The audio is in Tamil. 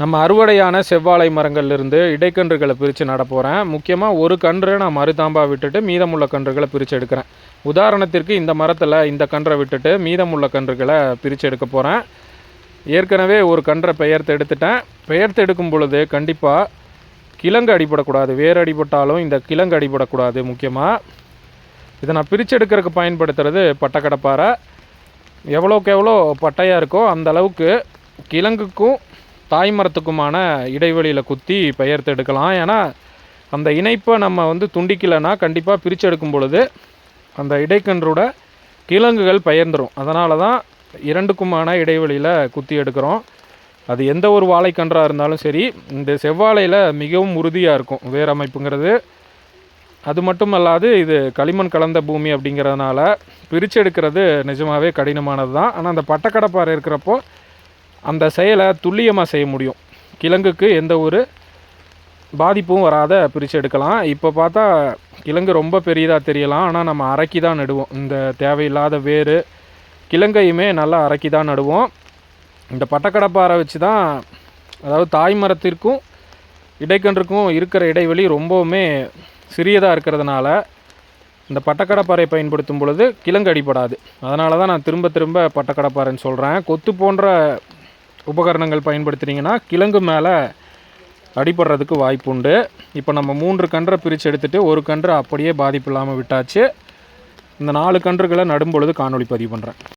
நம்ம அறுவடையான செவ்வாழை மரங்கள்லேருந்து இடைக்கன்றுகளை பிரித்து நடப்போகிறேன் முக்கியமாக ஒரு கன்று நான் மருதாம்பா விட்டுட்டு மீதமுள்ள கன்றுகளை பிரித்து எடுக்கிறேன். உதாரணத்திற்கு இந்த மரத்தில் இந்த கன்றை விட்டுட்டு மீதமுள்ள கன்றுகளை பிரித்து எடுக்க போகிறேன் ஏற்கனவே ஒரு கன்றை பெயர்த்து எடுத்துட்டேன். பெயர்த்து எடுக்கும் பொழுது கண்டிப்பாக கிழங்கு அடிபடக்கூடாது. வேர் அடிபட்டாலும் இந்த கிழங்கு அடிபடக்கூடாது முக்கியமாக இதை நான் பிரித்து எடுக்கிறதுக்கு பயன்படுத்துறது பட்டக்கடப்பாறை. எவ்வளோக்கு எவ்வளோ பட்டையாக இருக்கோ அந்த அளவுக்கு கிழங்குக்கும் தாய்மரத்துக்குமான இடைவெளியில் குத்தி பெயர்த்து எடுக்கலாம். ஏன்னா அந்த இணைப்பை நம்ம வந்து துண்டிக்கலைன்னா கண்டிப்பாக பிரித்து எடுக்கும் பொழுது அந்த இடைக்கன்றோட கிழங்குகள் பெயர்ந்துடும் அதனால தான் இரண்டுக்குமான இடைவெளியில் குத்தி எடுக்கிறோம். அது எந்த ஒரு வாழைக்கன்றாக இருந்தாலும் சரி இந்த செவ்வாழையில் மிகவும் உறுதியாக இருக்கும் வேர் அமைப்புங்கிறது. அது மட்டும் அல்லாது இது களிமண் கலந்த பூமி அப்படிங்கிறதுனால பிரித்து எடுக்கிறது நிஜமாகவே கடினமானது தான் ஆனால் அந்த பட்டக்கடப்பாறை இருக்கிறப்போ அந்த செயலை துல்லியமாக செய்ய முடியும். கிழங்குக்கு எந்த ஒரு பாதிப்பும் வராத பிரித்து எடுக்கலாம். இப்போ பார்த்தா கிழங்கு ரொம்ப பெரியதாக தெரியலாம். ஆனால் நம்ம அரைக்கி தான் நடுவோம். இந்த தேவையில்லாத வேர் கிழங்கையுமே நல்லா அரைக்கி தான் நடுவோம். இந்த பட்டக்கடப்பாறை வச்சு தான் அதாவது தாய் மரத்திற்கும் இடைக்கன்றுக்கும் இருக்கிற இடைவெளி ரொம்பவுமே சிறியதாக இருக்கிறதுனால இந்த பட்டக்கடப்பாறை பயன்படுத்தும் பொழுது கிழங்கு அடிபடாது. அதனால தான் நான் திரும்ப திரும்ப பட்டக்கடப்பாறைன்னு சொல்கிறேன் கொத்து போன்ற உபகரணங்கள் பயன்படுத்துகிறீங்கன்னா கிழங்கு மேலே அடிபடுறதுக்கு வாய்ப்பு உண்டு. இப்போ நம்ம மூன்று கன்றை பிரித்து எடுத்துகிட்டு ஒரு கன்று அப்படியே பாதிப்பு இல்லாமல் விட்டாச்சு. இந்த நாலு கன்றுகளை நடும் பொழுது காணொளி பதிவு பண்ணுறேன்